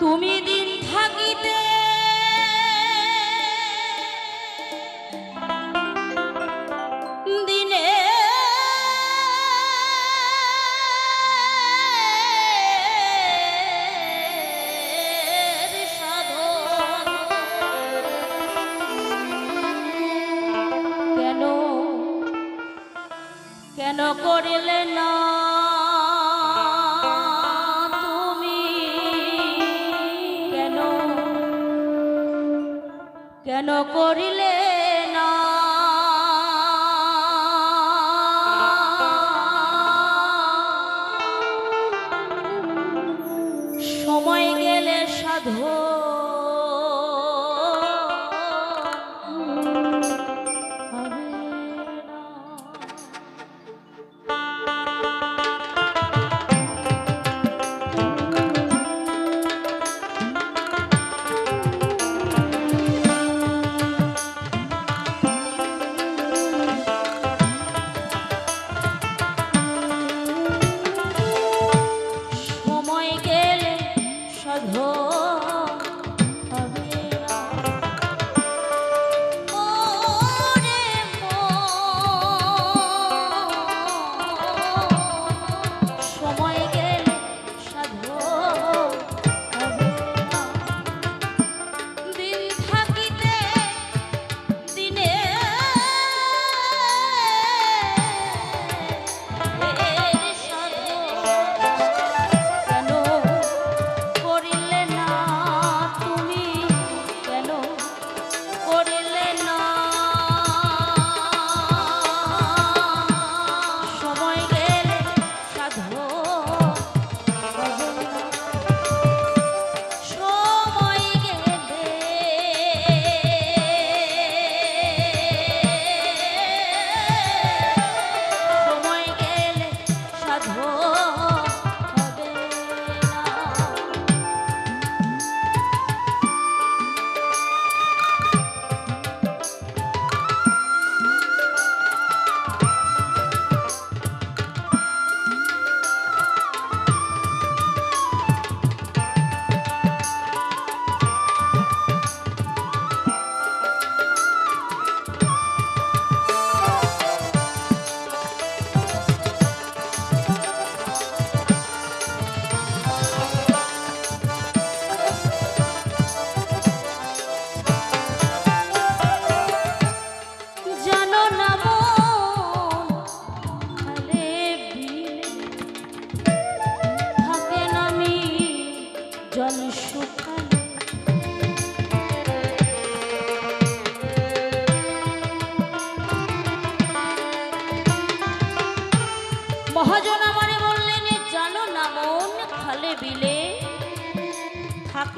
তুমি দিন থাকিতে। দিনে কেন? কেন করিলে না কেন করিলে?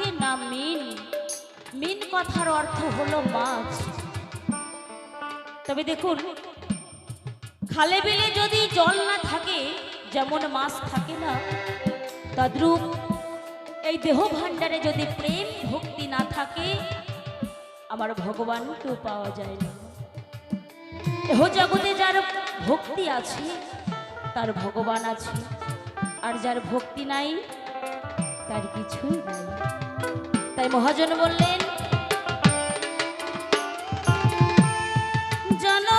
থাকে না মিন? মিন কথার অর্থ হলো মাছ। তবে দেখুন, খালে বিলে যদি জল না থাকে, যেমন মাছ থাকে না, তদ্রূপ এই দেহ ভাণ্ডারে যদি প্রেম ভক্তি না থাকে, আমার ভগবানকেও পাওয়া যায় না। দেহ জগতে যার ভক্তি আছে, তার ভগবান আছে, আর যার ভক্তি নাই, তার কিছুই নাই। তাই মহাজন বললেন জানো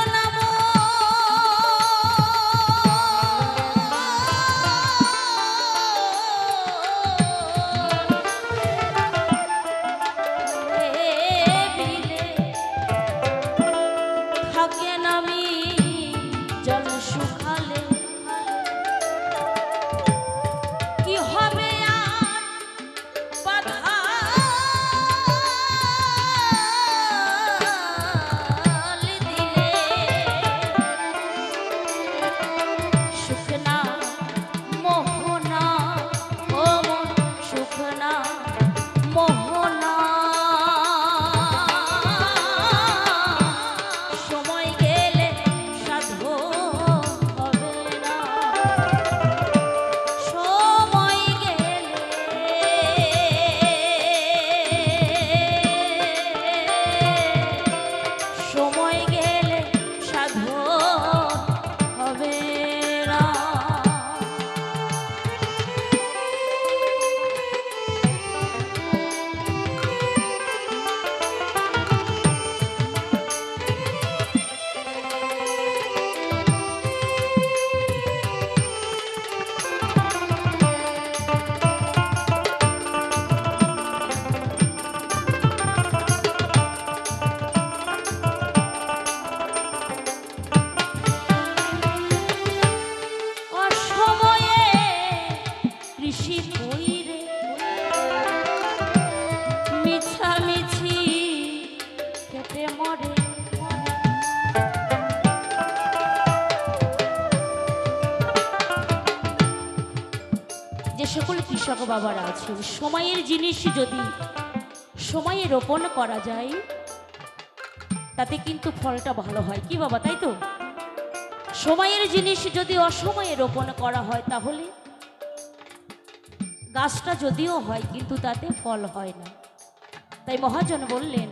কৃষক বাবারা আছেন সময়ের জিনিস যদি সময়ে রোপণ করা যায়, তাতে কিন্তু ফলটা ভালো হয়। কি বাবা, তাই তো? সময়ের জিনিস যদি অসময়ে রোপণ করা হয় তাহলে গাছটা যদিও হয়, কিন্তু তাতে ফল হয় না। তাই মহাজন বললেন